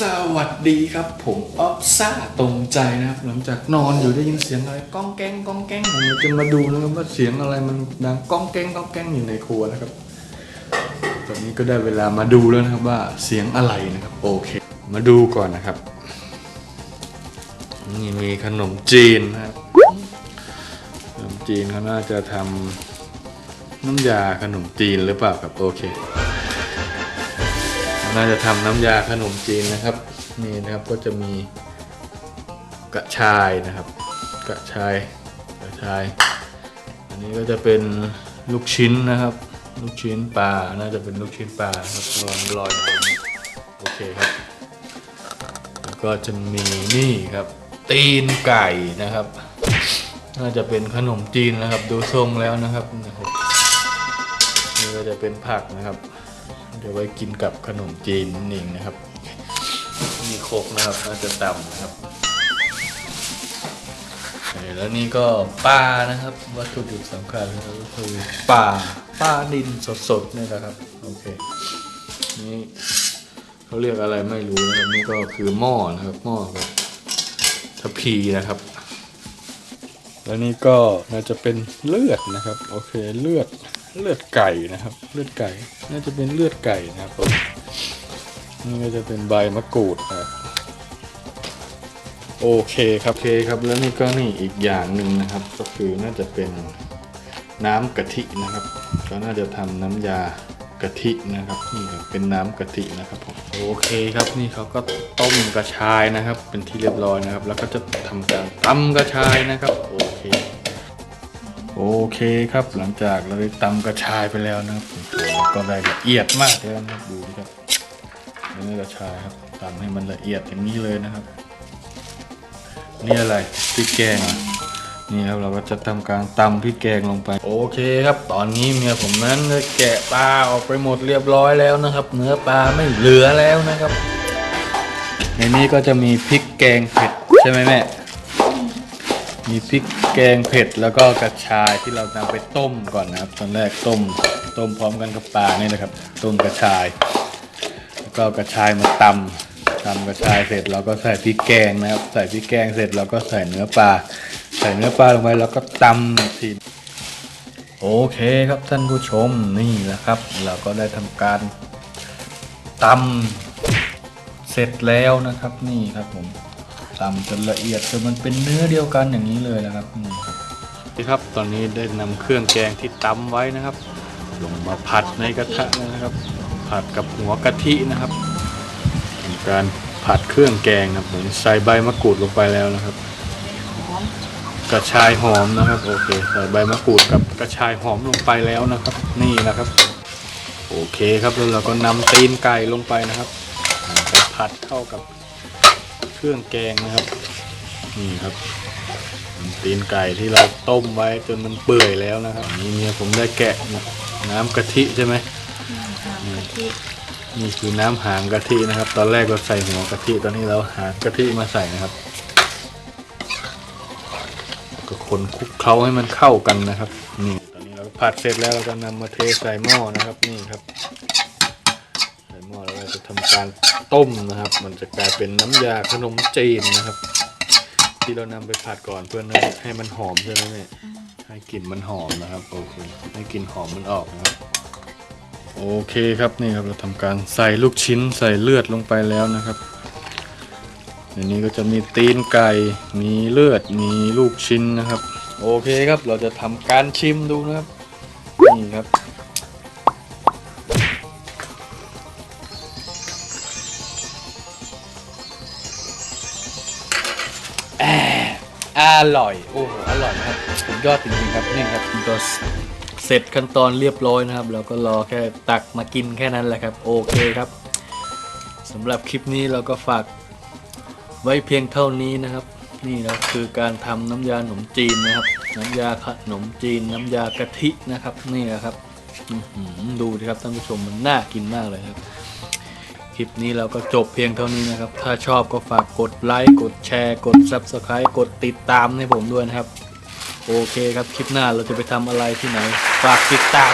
สวัสดีครับ ผมออฟซ่าตรงใจนะครับ หลังจากนอนอยู่ได้ยินเสียงอะไรก้องแก้งก้องแก้งผมจะมาดูนะครับว่าเสียงอะไรมันดังก้องแก้งก้องแก้งอยู่ในครัวนะครับ ตอนนี้ก็ได้เวลามาดูแล้วนะครับว่าเสียงอะไรนะครับ โอเค มาดูก่อนนะครับ นี่มีขนมจีนนะครับขนมจีนเขาน่าจะทำน้ำยาขนมจีนหรือเปล่าครับโอเค น่าจะทำน้ำยาขนมจีนนะครับ นี่นะครับก็จะมีกระชายนะครับ กระชายกระชาย อันนี้ก็จะเป็นลูกชิ้นนะครับ ลูกชิ้นปลาน่าจะเป็นลูกชิ้นปลาครับลอยลอยโอเคครับแล้วก็จะมีนี่ครับ ตีนไก่นะครับ น่าจะเป็นขนมจีนนะครับ ดูทรงแล้วนะครับนี่ก็จะเป็นผักนะครับ เดี๋ยวไว้กินกับขนมจีนนั่นเองนะครับ มีโคกนะครับน่าจะตำนะครับเออแล้วนี่ก็ปลานะครับ วัตถุดิบสำคัญก็คือปลาปลาดินสดๆนี่แหละครับโอเคนี่เขาเรียกอะไรไม่รู้นะครับนี่ก็คือหม้อนะครับหม้อกับทัพพีนะครับ แล้วนี่ก็น่าจะเป็นเลือดนะครับ โอเคเลือด เลือดไก่นะครับ เลือดไก่ น่าจะเป็นเลือดไก่นะครับผมนี่ก็จะเป็นใบมะกรูดนะครับโอเคครับโอเคครับแล้วนี่ก็นี่อีกอย่างหนึ่งนะครับ ก็คือน่าจะเป็นน้ำกะทินะครับ ก็น่าจะทำน้ำยากะทินะครับนี่ครับเป็นน้ำกะทินะครับผมโอเคครับนี่เขาก็ต้มกระชายนะครับ เป็นที่เรียบร้อยนะครับ แล้วก็จะทำการตำกระชายนะครับโอเค โอเคครับหลังจากเราได้ตำกระชายไปแล้วนะครับก็ได้ละเอียดมากเลยนะครับดูดิครับนื้อกระชายครับตำให้มันละเอียดอย่างนี้เลยนะครับ นี่อะไรพริกแกงนี่ครับเราก็จะทำการตำพริกแกงลงไป โอเคครับ ตอนนี้เมียผมนั้นได้แกะปลาออกไปหมดเรียบร้อยแล้วนะครับ เนื้อปลาไม่เหลือแล้วนะครับ ในนี้ก็จะมีพริกแกงเผ็ดใช่ไหมแม่ มีพริกแกงเผ็ดแล้วก็กระชายที่เรานำไปต้มก่อนนะครับ ตอนแรกต้มต้มพร้อมกันกับปลานี่นะครับ ต้มกระชาย แล้วก็กระชายมาตำตำกระชายเสร็จเราก็ใส่พริกแกงนะครับ ใส่พริกแกงเสร็จเราก็ใส่เนื้อปลา ใส่เนื้อปลาลงไปแล้วก็ตำทีโอเคครับท่านผู้ชมนี่แหละครับ เราก็ได้ทำการตำเสร็จแล้วนะครับนี่ครับผม ตำจนละเอียดจนมันเป็นเนื้อเดียวกันอย่างนี้เลยนะครับนี่ครับนี่ครับตอนนี้ได้นำเครื่องแกงที่ตำไว้นะครับ ลงมาผัดในกระทะนะครับ ผัดกับหัวกะทินะครับเป็นการผัดเครื่องแกงนะครับผมใส่ใบมะกรูดลงไปแล้วนะครับ กระชายหอมนะครับโอเคใส่ใบมะกรูดกับกระชายหอมลงไปแล้วนะครับ นี่นะครับ โอเคครับแล้วเราก็นำตีนไก่ลงไปนะครับไปผัดเข้ากับ เครื่องแกงนะครับ นี่ครับตีนไก่ที่เราต้มไว้จนมันเปื่อยแล้วนะครับนี่เมียผมได้แกะน้ำกะทิใช่ไหมกะทินี่คือน้ำหางกะทินะครับ ตอนแรกเราใส่หัวกะทิตอนนี้เราหางกะทิมาใส่นะครับ ก็คนคลุกเคล้าให้มันเข้ากันนะครับนี่ตอนนี้เราก็ผัดเสร็จแล้วเราก็นำมาเทใส่หม้อนะครับนี่ครับใส่หม้อแล้ว เราจะทำการต้มนะครับ มันจะกลายเป็นน้ำยาขนมจีนนะครับ ที่เรานำไปผัดก่อนเพื่อให้มันหอมใช่ไหมแม่ให้กลิ่นมันหอมนะครับโอเคให้กลิ่นหอมมันออกนะครับ โอเคครับนี่ครับเราทำการใส่ลูกชิ้นใส่เลือดลงไปแล้วนะครับในนี้ก็จะมีตีนไก่ มีเลือด มีลูกชิ้นนะครับ โอเคครับ เราจะทำการชิมดูนะครับ นี่ครับ อร่อย โอ้โห อร่อยครับสุดยอดจริงๆครับนี่ครับตัวเสร็จขั้นตอนเรียบร้อยนะครับ เราก็รอแค่ตักมากินแค่นั้นแหละครับ โอเคครับสำหรับคลิปนี้เราก็ฝากไว้เพียงเท่านี้นะครับ นี่นะคือการทำน้ำยาขนมจีนนะครับ น้ำยาขนมจีน น้ำยากะทินะครับ นี่นะครับดูดิครับท่านผู้ชมมันน่ากินมากเลยครับ คลิปนี้เราก็จบเพียงเท่านี้นะครับ ถ้าชอบก็ฝากกดไลค์ กดแชร์ กด Subscribe กดติดตามให้ผมด้วยนะครับ โอเคครับ คลิปหน้าเราจะไปทำอะไรที่ไหน ฝากติดตาม